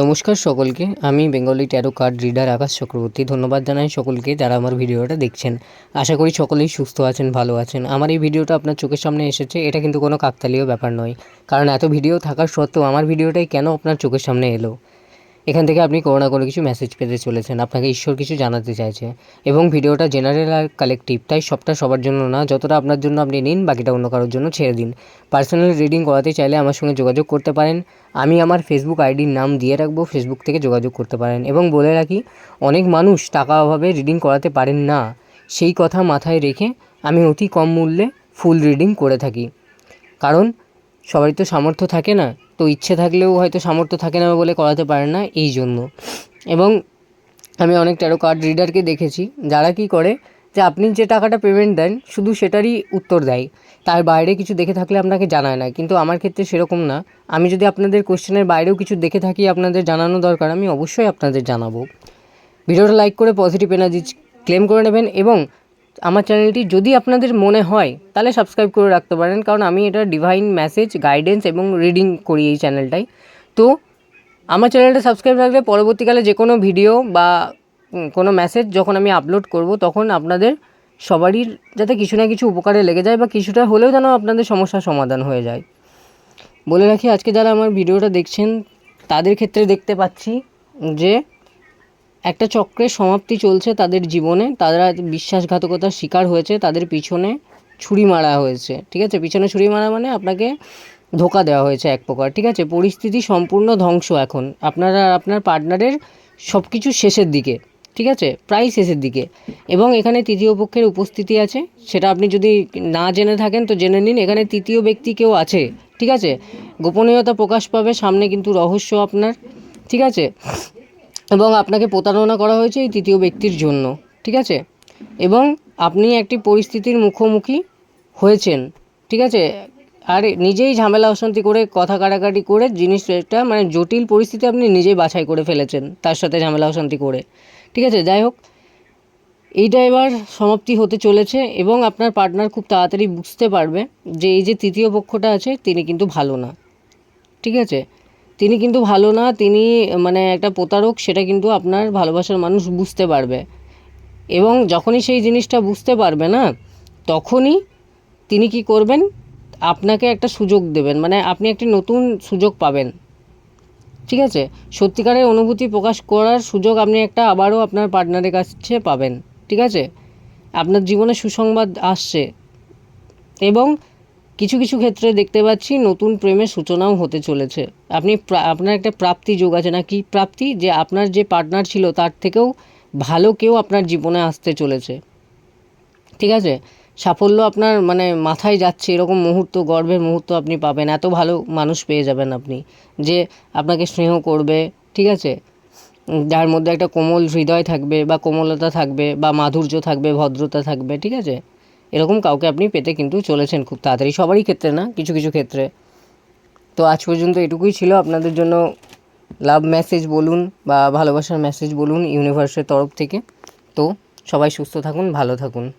নমস্কার সকলকে, আমি Bengali tarot card reader Akash Chakraborty. ধন্যবাদ জানাই সকলকে যারা আমার ভিডিওটা দেখছেন। আশা করি সকলেই সুস্থ আছেন, ভালো আছেন। আমার এই ভিডিওটা আপনার চোখের সামনে এসেছে, এটা কিন্তু কোনো কাকতালীয় ব্যাপার নয়। কারণ এত ভিডিও থাকার সত্ত্বেও আমার ভিডিওটাই কেন আপনার চোখের সামনে এলো? এখান থেকে আপনি কোনো না কোনো কিছু মেসেজ পেতে চলেছেন, আপনাকে ঈশ্বর কিছু জানাতে চাইছে। এবং ভিডিওটা জেনারেল আর কালেকটিভ তাই সবটা সবার জন্য না, যতটা আপনার জন্য আপনি নিন, বাকিটা অন্য কারোর জন্য ছেড়ে দিন। পার্সোনাল রিডিং করাতে চাইলে আমার সঙ্গে যোগাযোগ করতে পারেন। আমি আমার ফেসবুক আইডির নাম দিয়ে রাখব ফেসবুক থেকে যোগাযোগ করতে পারেন। এবং বলে রাখি, অনেক মানুষ টাকা অভাবে রিডিং করাতে পারেন না। সেই কথা মাথায় রেখে আমি অতি কম মূল্যে ফুল রিডিং করে থাকি। কারণ সবারই তো সামর্থ্য থাকে না, তো ইচ্ছে থাকলেও হয়তো সামর্থ্য থাকে না বলে করাতে পারে না এই জন্য। এবং আমি অনেক ট্যারো কার্ড রিডারকে দেখেছি, যারা কি করে যে আপনি যে টাকাটা পেমেন্ট দেন, শুধু সেটারই উত্তর দেয়। তার বাইরে কিছু দেখে থাকলে আপনাকে জানায় না, কিন্তু আমার ক্ষেত্রে সেরকম না। আমি যদি আপনাদের কোশ্চেনের বাইরেও কিছু দেখে থাকি, আপনাদের জানানো দরকার, আমি অবশ্যই আপনাদের জানাব। ভিডিওটা লাইক করে পজিটিভ এনার্জি ক্লেম করে নেবেন এবং আমার চ্যানেলটি যদি আপনাদের মনে হয়, তাহলে সাবস্ক্রাইব করে রাখতে পারেন। কারণ আমি এটা ডিভাইন মেসেজ গাইডেন্স এবং রিডিং করি এই চ্যানেলটাই তো, আমার চ্যানেলটা সাবস্ক্রাইব রাখলে পরবর্তীকালে যে কোনো ভিডিও বা কোনো মেসেজ যখন আমি আপলোড করব, তখন আপনাদের সবারই যাতে কিছু না কিছু উপকারে লেগে যায় বা কিছুটা হলেও যেন আপনাদের সমস্যার সমাধান হয়ে যায়। বলে রাখি, আজকে যারা আমার ভিডিওটা দেখছেন, তাদের ক্ষেত্রে দেখতে পাচ্ছি যে একটা চক্রের সমাপ্তি চলছে তাদের জীবনে। তারা বিশ্বাসঘাতকতার শিকার হয়েছে, তাদের পিছনে ছুরি মারা হয়েছে, ঠিক আছে? পিছনে ছুরি মারা মানে আপনাকে ধোকা দেওয়া হয়েছে এক প্রকার, ঠিক আছে? পরিস্থিতি সম্পূর্ণ ধ্বংস এখন। আপনারা, আপনার পার্টনারের সব কিছু শেষের দিকে, ঠিক আছে? প্রায় শেষের দিকে। এবং এখানে তৃতীয় পক্ষের উপস্থিতি আছে, সেটা আপনি যদি না জেনে থাকেন তো জেনে নিন। এখানে তৃতীয় ব্যক্তি কেউ আছে, ঠিক আছে? গোপনীয়তা প্রকাশ পাবে, সামনে কিন্তু রহস্য আপনার, ঠিক আছে? এবং আপনাকে প্রতারণা করা হয়েছে এই তৃতীয় ব্যক্তির জন্য, ঠিক আছে? এবং আপনি একটি পরিস্থিতির মুখোমুখি হয়েছেন, ঠিক আছে? আর নিজেই ঝামেলা অশান্তি করে, কথা কাটাকাটি করে জিনিসটা মানে জটিল পরিস্থিতি আপনি নিজেই বাছাই করে ফেলেছেন, তার সাথে ঝামেলা অশান্তি করে, ঠিক আছে? যাই হোক, এইটা এবার সমাপ্তি হতে চলেছে এবং আপনার পার্টনার খুব তাড়াতাড়ি বুঝতে পারবে যে এই যে তৃতীয় পক্ষটা আছে, তিনি কিন্তু ভালো না, ঠিক আছে? তিনি কিন্তু ভালো না, তিনি মানে একটা প্রতারক, সেটা কিন্তু আপনার ভালোবাসার মানুষ বুঝতে পারবে। এবং যখনই সেই জিনিসটা বুঝতে পারবে না, তখনই তিনি কি করবেন? আপনাকে একটা সুযোগ দেবেন। মানে আপনি একটি নতুন সুযোগ পাবেন। ঠিক আছে? সত্যিকারের অনুভূতি প্রকাশ করার সুযোগ আপনি একটা আবারও আপনার পার্টনারের কাছে পাবেন। ঠিক আছে? আপনার জীবনে সুসংবাদ আসছে। এবং কিছু কিছু ক্ষেত্রে দেখতে পাচ্ছি নতুন প্রেমের সূচনাও হতে চলেছে। আপনি আপনার একটা প্রাপ্তি যোগ আছে না কি? প্রাপ্তি যে আপনার যে পার্টনার ছিল তার থেকেও ভালো কেউ আপনার জীবনে আসতে চলেছে। ঠিক আছে? সাফল্য আপনার মানে মাথায় যাচ্ছে, এরকম মুহূর্ত, গর্বের মুহূর্ত আপনি পাবেন। এত ভালো মানুষ পেয়ে যাবেন আপনি যে আপনাকে স্নেহ করবে, ঠিক আছে? যার মধ্যে একটা কোমল হৃদয় থাকবে বা কোমলতা থাকবে বা মাধুর্য থাকবে, ভদ্রতা থাকবে, ঠিক আছে? এরকম কাউকে আপনি পেতে কিন্তু চলেছেন খুব তাড়াতাড়ি। সবারই ক্ষেত্রে না, কিছু কিছু ক্ষেত্রে। তো আজ পর্যন্ত এটুকুই ছিল আপনাদের জন্য লাভ মেসেজ বলুন বা ভালোবাসার মেসেজ বলুন ইউনিভার্সের তরফ থেকে। তো সবাই সুস্থ থাকুন, ভালো থাকুন।